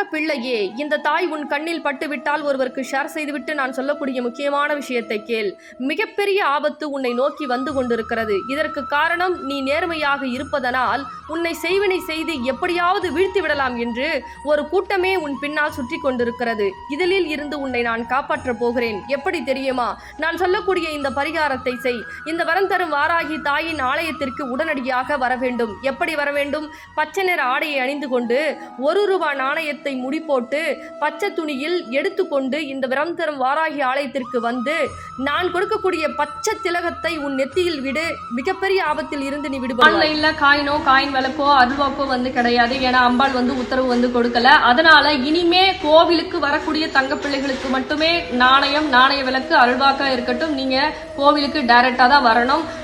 தங்க பிள்ளையே இந்த தாய் உன் கண்ணில் பட்டுவிட்டால் ஒருவருக்கு ஷேர் செய்துவிட்டு நான் சொல்லக்கூடிய முக்கியமான விஷயத்தை கேள். மிகப்பெரிய ஆபத்து உன்னை நோக்கி வந்து கொண்டிருக்கிறது. இதற்கு காரணம் நீ நேர்மையாக இருப்பதனால் உன்னை செய்வினை செய்து எப்படியாவது வீழ்த்தி விடலாம் என்று ஒரு கூட்டமே உன் பின்னால் சுற்றி கொண்டிருக்கிறது. இதழில் இருந்து உன்னை நான் காப்பாற்றப் போகிறேன். எப்படி தெரியுமா? நான் சொல்லக்கூடிய இந்த பரிகாரத்தை செய். இந்த வரம் தரும் வாராகி தாயின் ஆலயத்திற்கு உடனடியாக வர வேண்டும். எப்படி வர வேண்டும்? பச்சை நிற ஆடையை அணிந்து கொண்டு ஒரு ரூபாய் நாணயத்தை முடி போட்டு பச்சை துணியில் எடுத்துக்கொண்டு இந்த விரம் தரும் வாராகி ஆலயத்திற்கு வந்து நான் கொடுக்கக்கூடிய பச்சை திலகத்தை உன் நெத்தியில் விடு. மிகப்பெரிய ஆபத்தில் இருந்து நீ விடுபடுவாய். ஆன்லைன்ல காயினோ காயின் விளக்கோ அருள்வாக்கோ வந்து கிடையாது. ஏன்னா அம்பாள் வந்து உத்தரவு வந்து கொடுக்கல. அதனால இனிமே கோவிலுக்கு வரக்கூடிய தங்க பிள்ளைகளுக்கு மட்டுமே நாணயம் நாணய விளக்கு அருள்வாக்கா இருக்கட்டும். நீங்க கோவிலுக்கு டைரக்டா தான் வரணும்.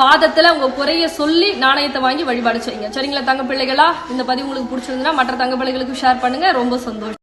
பாதத்தில் உங்க குறைய சொல்லி நாணயத்தை வாங்கி வழிபாடு செய்யுங்க. சரிங்களா தங்க பிள்ளைகளா? இந்த பதிவு உங்களுக்கு பிடிச்சிருந்தா மற்ற தங்க பிள்ளைகளுக்கு ஷேர் பண்ணுங்க. ரொம்ப சந்தோஷம்.